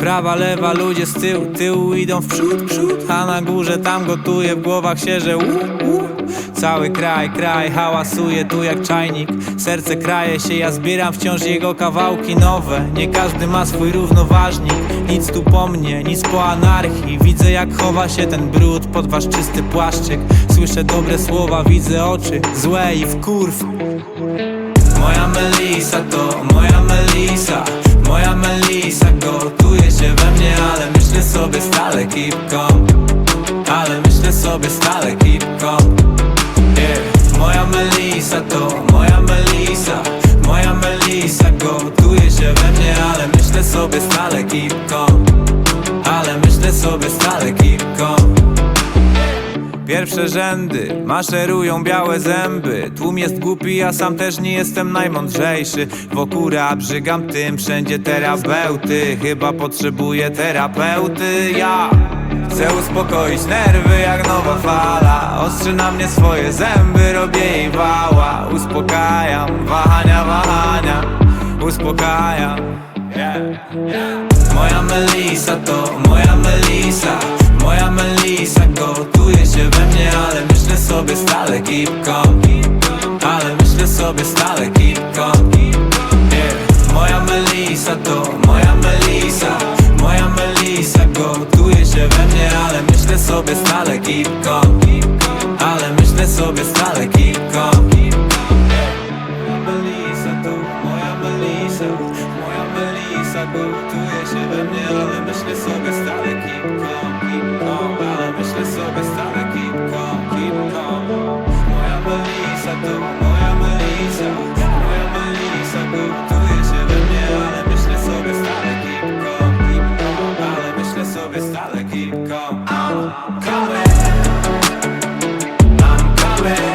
Prawa, lewa, ludzie z tyłu, tyłu idą w przód, przód A na górze tam gotuje, w głowach się, że u, u. Cały kraj, kraj hałasuje tu jak czajnik. Serce kraje się, ja zbieram wciąż jego kawałki nowe. Nie każdy ma swój równoważnik. Nic tu po mnie, nic po anarchii. Widzę jak chowa się ten brud pod wasz czysty płaszczyk. Słyszę dobre słowa, widzę oczy złe i wkurw Moja Melisa to moja Melisa. Moja Melisa sobie stale calm. Yeah. Moja Melisa to moja Melisa. Moja Melisa gotuje się we mnie Ale myślę sobie stale calm. Ale myślę sobie stale calm. Pierwsze rzędy maszerują białe zęby. Tłum jest głupi, ja sam też nie jestem najmądrzejszy. Wokół rap żygam tym, wszędzie terapeuty. Chyba potrzebuję terapeuty, ja Chcę uspokoić nerwy jak nowa fala. Ostrzy na mnie swoje zęby, robię jej wała. Uspokajam, wahania, wahania. Uspokajam Moja Melisa to moja Melisa. Moja Melisa gotuje się we mnie Ale myślę sobie stale keep calm Ale myślę sobie stale keep ale gipko Ale myślę sobie stale gipko Moja Melisa, tu moja Melisa Kołtuje się we mnie, ale myślę sobie stale gotta keep calm. I'm coming. I'm coming.